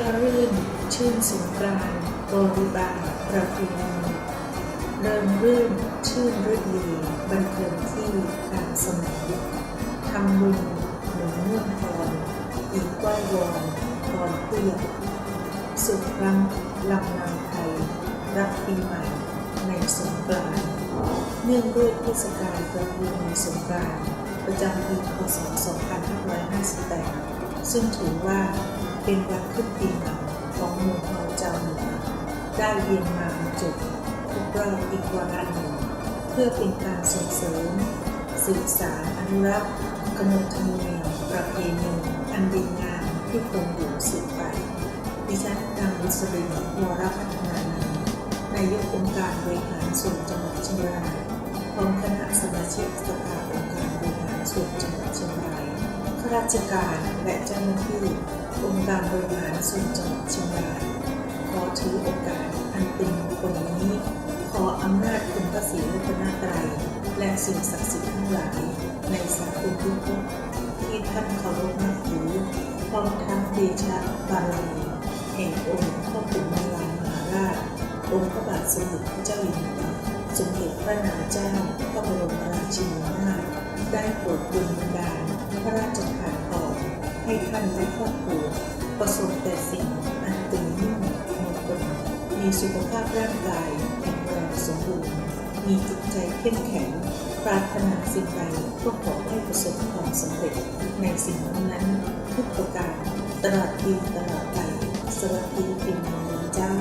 ละรื่น ชื่นสงกรานต์บริบาลประเพณีเริงรื่น ชื่นฤดีบันเทิงที่กางสมัยทำบุญหนุนเนื่องพรอีกไหว้วอนพรผู้ใหญ่สุดรังลำนำไทย รับปีใหม่ในสงกรานต์เนื่องด้วยเทศกาลประเพณีสงกรานต์ประจำปีพศ 2558 ซึ่งถือว่า เป็นวันขึ้นปีใหม่ของหมู่เผ่าเจ้าเหนือได้เวียนมาจบครบรอบอีกวาระหนึ่งเพื่อเป็นการส่งเสริมสืบสารอนุรักษ์ขนบธรรมเนียมประเพณีอันดีงามที่คงอยู่สืบไป ดิฉันนางวิศรินวรพัฒนานันนายกองค์การบริหารส่วนจังหวัดเชียงรายพร้อมคณะสมาชิกสภาองค์การบริหารส่วนจังหวัดเชียงรายข้าราชการและเจ้าหน้าที่ องค์การบริหารส่วนจังหวัดเชียงรายขอถือโอกาสอันเป็นมงคลนี้ ขออำนาจคุณพระศรีรัตนตรัยและสิ่งศักดิ์สิทธิ์ทั้งหลาย ในสากลทุกภพที่ท่านเคารพนับถือพร้อมทั้งเดชะบารมีแห่งองค์พ่อปู่มหามหาราชองค์พระบาทสมเด็จพระเจ้าอยู่หัวสมเด็จพระนางเจ้าพระบรมราชินีนาถได้โปรดบุญบันดาลพระราชทานพร ให้ท่านและครอบครัวประสบแต่สิ่งอันเป็นมิ่งมงคลมีสุขภาพร่างกายแข็งแรงสมบูรณ์ มีจิตใจเข้มแข็ง ปรารถนาสิ่งใดก็ขอให้ประสบความสำเร็จ ในสิ่งนั้นทุกประการตลอดปีตลอดไปสวัสดีปีใหม่เจ้า